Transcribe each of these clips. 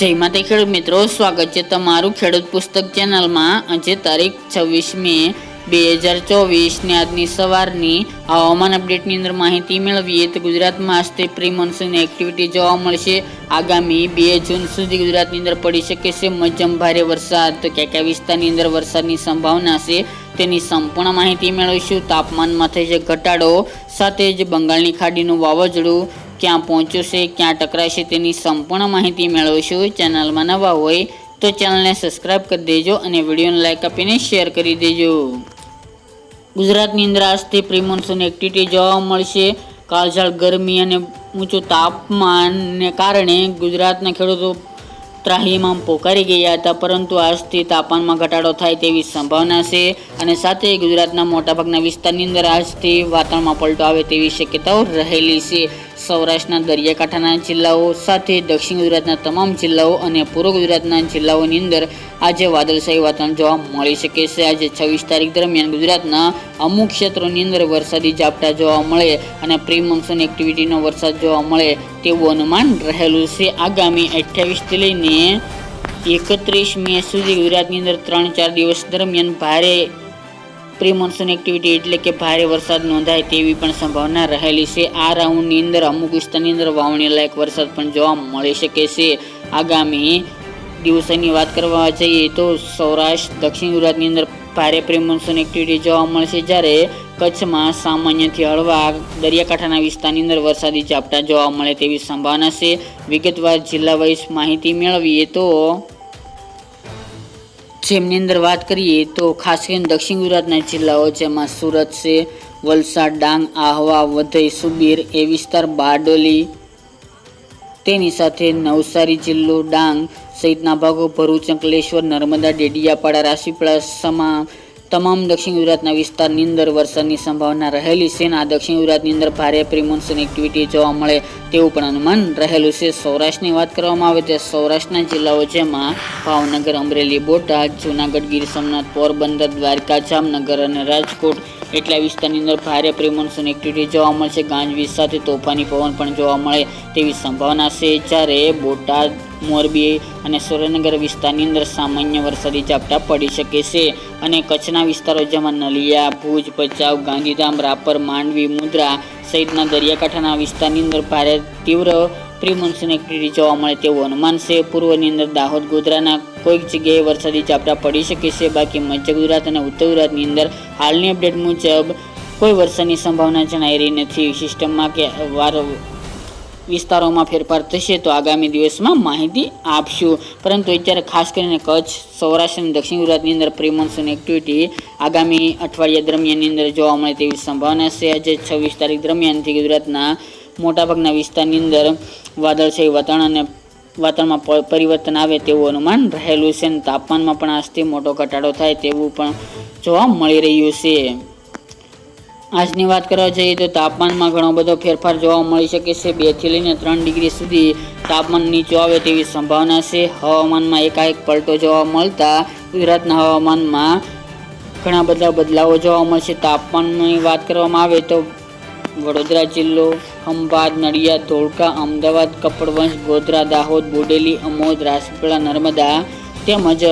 જય માતા ખેડૂત મિત્રો, સ્વાગત છે તમારું ખેડૂત પુસ્તક ચેનલમાં. આજે તારીખ છવ્વીસ મે બે હજાર ચોવીસની આજની સવારની હવામાન અપડેટની અંદર માહિતી મેળવીએ તો ગુજરાતમાં આજથી પ્રી મોન્સૂન એક્ટિવિટી જોવા મળશે. આગામી બે જૂન સુધી ગુજરાતની અંદર પડી શકે છે મધ્યમ ભારે વરસાદ. તો ક્યાં ક્યાં વિસ્તારની અંદર વરસાદની સંભાવના છે તેની સંપૂર્ણ માહિતી મેળવીશું. તાપમાનમાં થઈ છે ઘટાડો સાથે જ બંગાળની ખાડીનું વાવાઝોડું ક્યાં પહોંચ્યું ક્યાં ટકરાશે તેની સંપૂર્ણ માહિતી મેળવશો ચેનલમાં નવા હોય તો ચેનલને સબસ્ક્રાઇબ કરી દેજો અને વિડીયોને લાઇક આપીને શેર કરી દેજો. ગુજરાતની અંદર આજથી પ્રી મોન્સૂન એક્ટિવિટી જોવા મળશે. કાળઝાળ ગરમી અને ઊંચું તાપમાનને કારણે ગુજરાતના ખેડૂતો ત્રાહીમામ પોકારી ગયા હતા, પરંતુ આજથી તાપમાનમાં ઘટાડો થાય તેવી સંભાવના છે અને સાથે ગુજરાતના મોટાભાગના વિસ્તારની અંદર આજથી વાતાવરણમાં પલટો આવે તેવી શક્યતાઓ રહેલી છે. સૌરાષ્ટ્રના દરિયાકાંઠાના જિલ્લાઓ સાથે દક્ષિણ ગુજરાતના તમામ જિલ્લાઓ અને પૂર્વ ગુજરાતના જિલ્લાઓની અંદર આજે વાદળશાહી વાતાવરણ જોવા મળી શકે છે. આજે છવ્વીસ તારીખ દરમિયાન ગુજરાતના અમુક ક્ષેત્રોની અંદર વરસાદી ઝાપટા જોવા મળે અને પ્રી મોન્સૂન એક્ટિવિટીનો વરસાદ જોવા મળે તેવું અનુમાન રહેલું છે. આગામી અઠ્યાવીસથી લઈને એકત્રીસ મે સુધી ગુજરાતની અંદર ત્રણ ચાર દિવસ દરમિયાન ભારે પ્રી મોન્સૂન એક્ટિવિટી એટલે કે ભારે વરસાદ નોંધાય તેવી પણ સંભાવના રહેલી છે. આ રાઉન્ડની અંદર અમુક વિસ્તારની અંદર વાવણી લાયક વરસાદ પણ જોવા મળી શકે છે. આગામી દિવસોની વાત કરવા જઈએ તો સૌરાષ્ટ્ર, દક્ષિણ ગુજરાતની અંદર ભારે પ્રી મોન્સૂન એક્ટિવિટી જોવા મળશે જ્યારે કચ્છમાં સામાન્યથી હળવા દરિયાકાંઠાના વિસ્તારની અંદર વરસાદી ઝાપટા જોવા મળે તેવી સંભાવના છે. વિગતવાર જિલ્લા વાઇઝ માહિતી મેળવીએ તો જેમની અંદર વાત કરીએ તો ખાસ કરીને દક્ષિણ ગુજરાતના જિલ્લાઓ જેમાં સુરત છે, વલસાડ, ડાંગ, આહવા, વધઈ, સુબીર, એ વિસ્તાર બારડોલી, તેની સાથે નવસારી જિલ્લો, ડાંગ સહિતના ભાગો ભરૂચ, અંકલેશ્વર, નર્મદા, ડેડિયાપાડા રાશીપળા સમા તમામ દક્ષિણ ગુજરાતના વિસ્તારની અંદર વરસાદની સંભાવના રહેલી છે આ દક્ષિણ ગુજરાતની અંદર ભારે પ્રિમોન્સન એક્ટિવિટી જોવા મળે તેવું પણ અનુમાન રહેલું છે. સૌરાષ્ટ્રની વાત કરવામાં આવે તો સૌરાષ્ટ્રના જિલ્લાઓ જેમાં ભાવનગર, અમરેલી, બોટાદ, જૂનાગઢ, ગીર સોમનાથ, પોરબંદર, દ્વારકા, જામનગર અને રાજકોટ એટલા વિસ્તારની અંદર ભારે પ્રિમોન્સૂન એક્ટિવિટી જોવા મળશે. ગાંજવીજ સાથે તોફાની પવન પણ જોવા મળે તેવી સંભાવના છે. જ્યારે બોટાદ, મોરબી અને સુરેન્દ્રનગર વિસ્તારની અંદર સામાન્ય વરસાદી ઝાપટા પડી શકે છે અને કચ્છના વિસ્તારો જેમાં નલિયા, ભુજ, ભચાઉ, ગાંધીધામ, રાપર, માંડવી મુદ્રા સહિતના દરિયાકાંઠાના વિસ્તારની અંદર ભારે તીવ્ર પ્રી મોન્સૂન એક્ટિવિટી જોવા મળે તેવું અનુમાન છે. પૂર્વની અંદર દાહોદ, ગોધરાના કોઈક જગ્યાએ વરસાદી ઝાપટા પડી શકે છે. બાકી મધ્ય ગુજરાત અને ઉત્તર ગુજરાતની અંદર હાલની અપડેટ મુજબ કોઈ વરસાદની સંભાવના જણાઈ રહી નથી. સિસ્ટમમાં કે વાર વિસ્તારોમાં ફેરફાર થશે તો આગામી દિવસમાં માહિતી આપશું. પરંતુ અત્યારે ખાસ કરીને કચ્છ, સૌરાષ્ટ્ર અને દક્ષિણ ગુજરાતની અંદર પ્રી મોન્સૂન એક્ટિવિટી આગામી અઠવાડિયા દરમિયાનની અંદર જોવા મળે તેવી સંભાવના છે. આજે છવ્વીસ તારીખ દરમિયાનથી ગુજરાતના મોટાભાગના વિસ્તારની અંદર વાદળછાયું વાતાવરણ અને વાતાવરણમાં પરિવર્તન આવે તેવું અનુમાન રહેલું છે અને તાપમાનમાં પણ આજથી મોટો ઘટાડો થાય તેવું પણ જોવા મળી રહ્યું છે. આજની વાત કરવા જઈએ તો તાપમાનમાં ઘણો બધો ફેરફાર જોવા મળી શકે છે. બેથી લઈને ત્રણ ડિગ્રી સુધી તાપમાન નીચું આવે તેવી સંભાવના છે. હવામાનમાં એકાએક પલટો જોવા મળતા ગુજરાતના હવામાનમાં ઘણા બધા બદલાવો જોવા મળશે. તાપમાનની વાત કરવામાં આવે તો વડોદરા જિલ્લો ખંભાત નડિયાદ, ધોળકા, અમદાવાદ, કપડવંશ, ગોધરા, દાહોદ, બોડેલી, અમોદ, રાજપીપળા, નર્મદા તેમજ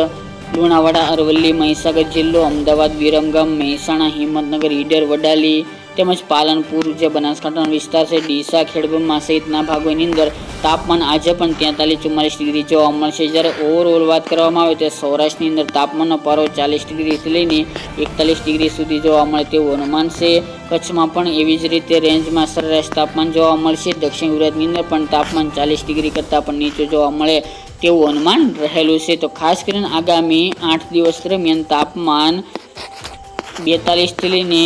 લુણાવાડા, અરવલ્લી, મહીસાગર જિલ્લો, અમદાવાદ, વિરમગામ, મહેસાણા, હિંમતનગર, ઈડર, વડાલી તેમજ પાલનપુર જે બનાસકાંઠાનો વિસ્તાર છે. ડીસા ખેડબ્રહ્મા સહિતના ભાગોની અંદર તાપમાન આજે પણ તેતાલીસ ચુમ્માલીસ ડિગ્રી જોવા મળશે. જ્યારે ઓવરઓલ વાત કરવામાં આવે તો સૌરાષ્ટ્રની અંદર તાપમાનનો પારો ચાલીસ ડિગ્રીથી લઈને એકતાલીસ ડિગ્રી સુધી જોવા મળે તેવું અનુમાન છે. કચ્છમાં પણ એવી જ રીતે રેન્જમાં સરેરાશ તાપમાન જોવા મળશે. દક્ષિણ ગુજરાતની અંદર પણ તાપમાન ચાલીસ ડિગ્રી કરતાં પણ નીચું જોવા મળે તેવું અનુમાન રહેલું છે. તો ખાસ કરીને આગામી આઠ દિવસ દરમિયાન તાપમાન બેતાલીસથી લઈને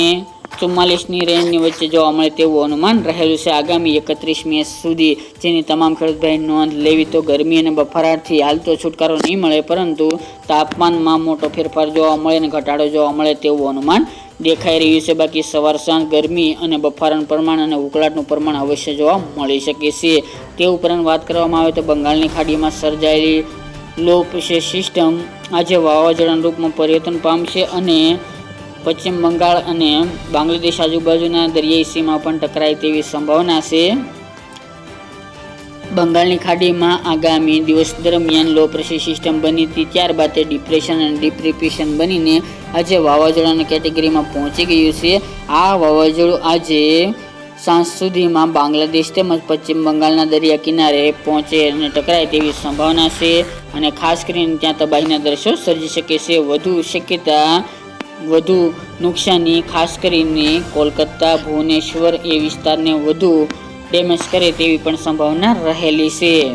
ચુમ્માલીસની રેન્જની વચ્ચે જોવા મળે તેવું અનુમાન રહેલું છે. આગામી એકત્રીસ મે સુધી જેની તમામ ખેડૂતભાઈ નોંધ લેવી તો ગરમી અને બફારાથી હાલ તો છુટકારો નહીં મળે, પરંતુ તાપમાનમાં મોટો ફેરફાર જોવા મળે અને ઘટાડો જોવા મળે તેવું અનુમાન દેખાઈ રહ્યું છે. બાકી સવાર સાંજ ગરમી અને બફારાનું પ્રમાણ અને ઉકળાટનું પ્રમાણ અવશ્ય જોવા મળી શકે છે. તે ઉપરાંત વાત કરવામાં આવે તો બંગાળની ખાડીમાં સર્જાયેલી લો પ્રેશર સિસ્ટમ આજે વાવાઝોડાના રૂપમાં પરિવર્તન પામશે અને પશ્ચિમ બંગાળ અને બાંગ્લાદેશ આજુબાજુના દરિયાઈ સીમા પણ ટકરાય તેવી સંભાવના છે. બંગાળની ખાડીમાં આગામી દિવસ દરમિયાન લો પ્રેશર સિસ્ટમ બની હતી, ત્યારબાદ તે ડિપ્રેશન અને ડિપ્રિપ્રેશન બનીને આજે વાવાઝોડાની કેટેગરીમાં પહોંચી ગયું છે. આ વાવાઝોડું આજે સાંજ સુધીમાં બાંગ્લાદેશ તેમજ પશ્ચિમ બંગાળના દરિયા કિનારે પહોંચે અને ટકરાય તેવી સંભાવના છે અને ખાસ કરીને ત્યાં તબાહીના દ્રશ્યો સર્જી શકે છે. વધુ શક્યતા વધુ નુકસાની, ખાસ કરીને કોલકાતા, ભુવનેશ્વર એ વિસ્તારને વધુ ડેમેજ કરે તેવી પણ સંભાવના રહેલી છે.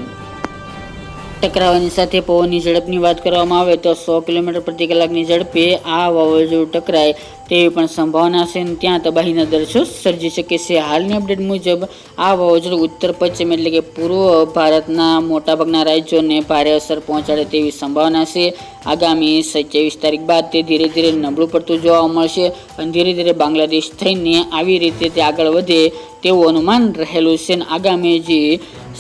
ટકરાવાની સાથે પવનની ઝડપની વાત કરવામાં આવે તો સો કિલોમીટર પ્રતિ કલાકની ઝડપે આ વાવાઝોડું ટકરાય. તેવી પણ સંભાવના છે અને ત્યાં તબાહીના દ્રશ્યો સર્જી શકે છે. હાલની અપડેટ મુજબ આ વાવાઝોડું ઉત્તર, પશ્ચિમ એટલે કે પૂર્વ ભારતના મોટાભાગના રાજ્યોને ભારે અસર પહોંચાડે તેવી સંભાવના છે. આગામી સત્યાવીસ તારીખ બાદ તે ધીરે ધીરે નબળું પડતું જોવા મળશે અને ધીરે ધીરે બાંગ્લાદેશ થઈને આવી રીતે તે આગળ વધે તેવું અનુમાન રહેલું છે. અને આગામી જે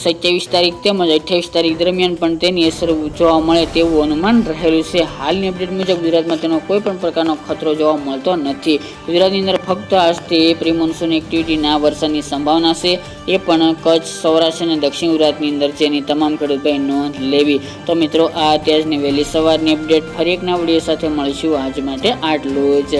સત્યાવીસ તારીખ તેમજ અઠ્યાવીસ તારીખ દરમિયાન પણ તેની અસર જોવા મળે તેવું અનુમાન રહેલું છે. હાલની અપડેટ મુજબ ગુજરાતમાં તેનો કોઈ પણ પ્રકારનો ખતરો જોવા મળતો નથી. ગુજરાતની અંદર ફક્ત આજથી પ્રી મોન્સૂન એક્ટિવિટીના વરસાદની સંભાવના છે. એ પણ કચ્છ, સૌરાષ્ટ્ર અને દક્ષિણ ગુજરાતની અંદર જેની તમામ ખેડૂત ભાઈ નોંધ લેવી. તો મિત્રો, આ અત્યારની વહેલી સવારની અપડેટ ફરી એક વીડિયો સાથે મળીશું આજ માટે આટલું જ.